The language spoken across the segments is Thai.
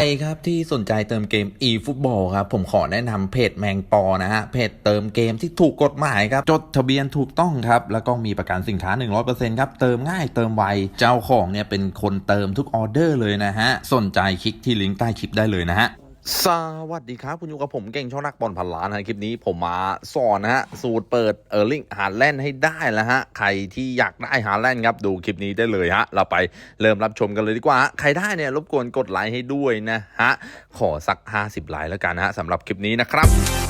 ใครครับที่สนใจเติมเกม eFootball ครับผมขอแนะนำเพจแมงปอนะฮะเพจเติมเกมที่ถูกกฎหมายครับจดทะเบียนถูกต้องครับแล้วก็มีประกันสินค้า 100%ครับเติมง่ายเติมไวเจ้าของเนี่ยเป็นคนเติมทุกออเดอร์เลยนะฮะสนใจคลิกที่ลิงก์ใต้คลิปได้เลยนะฮะ สวัสดีครับ คุณอยู่กับผมเก่งช่องนักบอลพันล้านนะคลิปนี้ผมมาสอนนะฮะ สูตรเปิดเออร์ลิงหาแลนให้ได้แล้วฮะ ใครที่อยากได้หาแลนครับ ดูคลิปนี้ได้เลยฮะ เราไปเริ่มรับชมกันเลยดีกว่า ใครได้เนี่ยรบกวนกดไลค์ให้ด้วยนะฮะ ขอสัก 50 ไลค์แล้วกันนะฮะสำหรับคลิปนี้นะครับ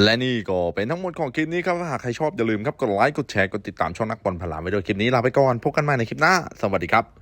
และนี่ก็เป็นทั้งหมดของคลิปนี้ครับ ถ้าหากใครชอบอย่าลืมครับ กดไลค์ กดแชร์ กดติดตามช่องนักบอลพลานไว้ด้วยคลิปนี้ลาไปก่อน พบกันใหม่ในคลิปหน้า สวัสดีครับ